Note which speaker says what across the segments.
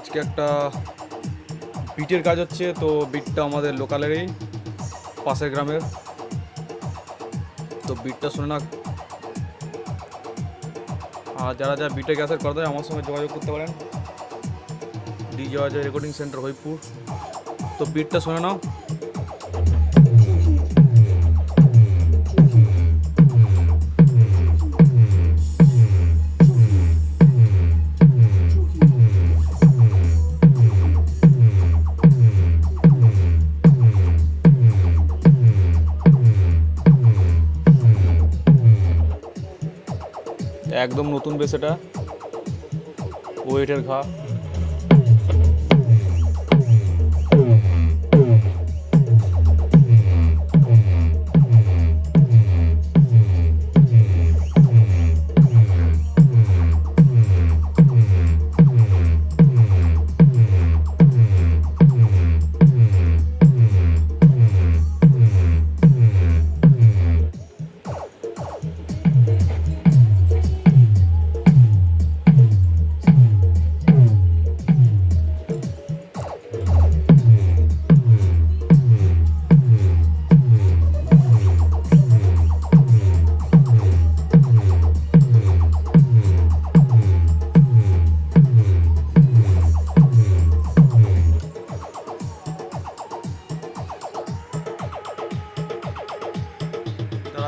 Speaker 1: আজকে একটা বিটের কাজ হচ্ছে, তো বিটটা আমাদের লোকালেরই, পাশের গ্রামের। তো বিটটা শুনে না আর যারা যারা বিটে গ্যাসের হয় আমার সঙ্গে যোগাযোগ করতে পারেন। D Ajay recording centre, Haripur. তো বিটটা শুনে নাও। একদম নতুন বেসেটা ওয়েটের ঘা।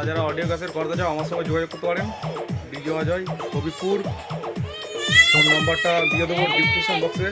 Speaker 1: যারা অডিও ক্যাসেট করতে চাও, আমার সঙ্গে যোগাযোগ করতে পারেন। ডিজে অজয় হবিপুর ফোন নাম্বারটা দিয়ে দেবো ডিসক্রিপশন বক্সে